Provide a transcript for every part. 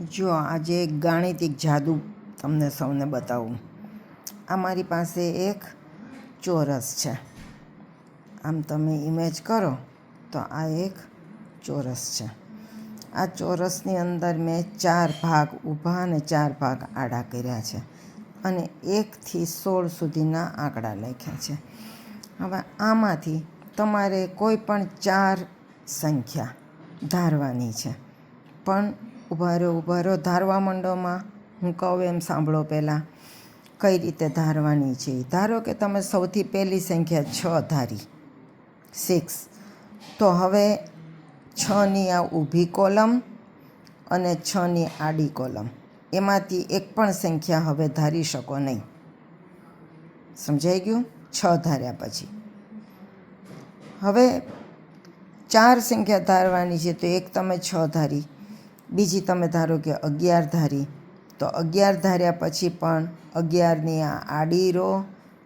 જો આજે એક ગાણિતિક જાદુ તમને સૌને બતાવું. આ મારી પાસે એક ચોરસ છે. આમ તમે ઇમેજ કરો તો આ એક ચોરસ છે. આ ચોરસની અંદર મેં ચાર ભાગ ઊભા અને ચાર ભાગ આડા કર્યા છે અને એકથી સોળ સુધીના આંકડા લખ્યા છે. હવે આમાંથી તમારે કોઈ પણ ચાર સંખ્યા ધારવાની છે. પણ ઊભા રહ્યો ઊભા રહ્યો ધારવા માંડોમાં. હું કહું એમ સાંભળો પહેલાં, કઈ રીતે ધારવાની છે? ધારો કે તમે સૌથી પહેલી સંખ્યા છ ધારી. સિક્સ તો હવે છની આ ઊભી કોલમ અને છની આડી કોલમ. એમાંથી એક પણ સંખ્યા હવે ધારી શકો નહીં. સમજાઈ ગયું? છ ધાર્યા પછી. હવે ચાર સંખ્યા ધારવાની છે તો એક તમે છ ધારી. બીજી તમે ધારો કે અગિયાર ધારી, તો અગિયાર ધાર્યા પછી પણ અગિયારની આ આડી રો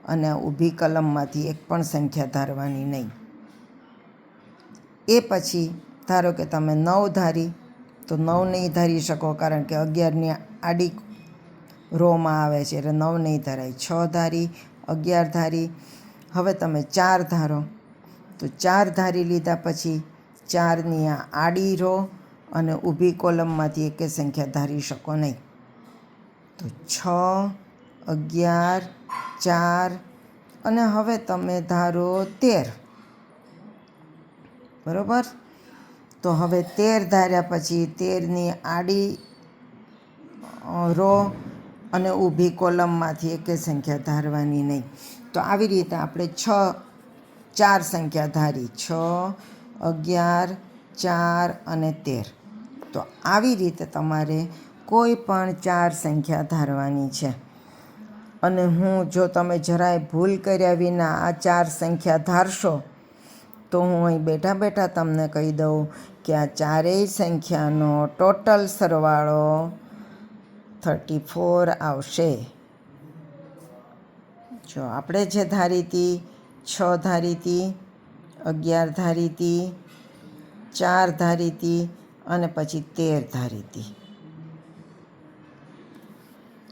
અને ઊભી કલમમાંથી એક પણ સંખ્યા ધારવાની નહીં. એ પછી ધારો કે તમે નવ ધારી, તો નવ નહીં ધારી શકો કારણ કે અગિયારની આડી રોમાં આવે છે એટલે નવ નહીં ધરાય. છ ધારી, અગિયાર ધારી, હવે તમે ચાર ધારો, તો ચાર ધારી લીધા પછી ચારની આ આડી રો અને ઊભી કોલમમાંથી એકે સંખ્યા ધારી શકો નહીં. તો છ, અગિયાર, ચાર અને હવે તમે ધારો તેર. બરાબર? તો હવે તેર ધાર્યા પછી તેરની આડી રો અને ઊભી કોલમમાંથી એકે સંખ્યા ધારવાની નહીં. તો આવી રીતે આપણે છ, ચાર સંખ્યા ધારી. છ, અગિયાર, ચાર અને તેર. તો આવી રીતે તમારે કોઈ પણ ચાર સંખ્યા ધારવાની છે. અને હું જો તમે જરાય ભૂલ કર્યા વિના આ ચાર સંખ્યા ધારશો, તો હું અહીં બેઠા બેઠા તમને કહી દઉં કે આ ચારેય સંખ્યાનો ટોટલ સરવાળો થર્ટી ફોર આવશે. જો આપણે જે ધારી હતી, છ ધારી હતી, અગિયાર ધારી હતી, ચાર ધારી હતી અને પછી તેર ધારી હતી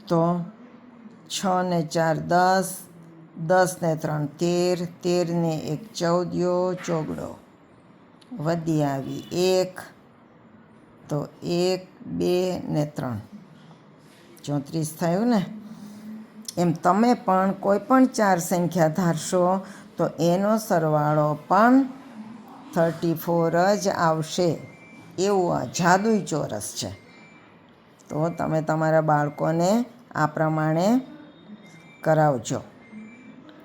તો છ ને ચાર દસ દસ ને ત્રણ તેર તેર ને એક ચૌદયો, ચોગડો. વધી આવી એક, તો એક, બે ને ત્રણ. ચોત્રીસ થયું ને? એમ તમે પણ કોઈ પણ ચાર સંખ્યા ધારશો, તો એનો સરવાળો પણ થર્ટી ફોર જ આવશે. એવું આ જાદુઈ ચોરસ છે. તો તમે તમારા બાળકોને આ પ્રમાણે કરાવજો.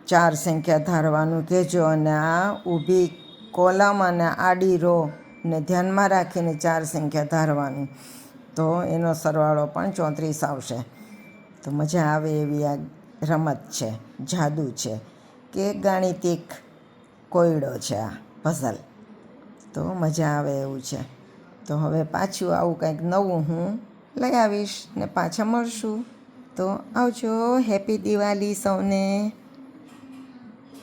ચાર સંખ્યા ધારવાનું કહેજો અને આ ઊભી કોલમ અને આડી રો ને ધ્યાનમાં રાખીને ચાર સંખ્યા ધારવાનું. તો એનો સરવાળો પણ ચોત્રીસ આવશે. તો મજા આવે એવી આ રમત છે, જાદુ છે, કે ગાણિતિક કોયડો છે આ પઝલ તો મજા આવે એવું છે. તો હવે પાછું આવું કંઈક નવું હું લઈ આવીશ ને પાછા મળશું. તો આવજો. હેપી દિવાળી સૌને.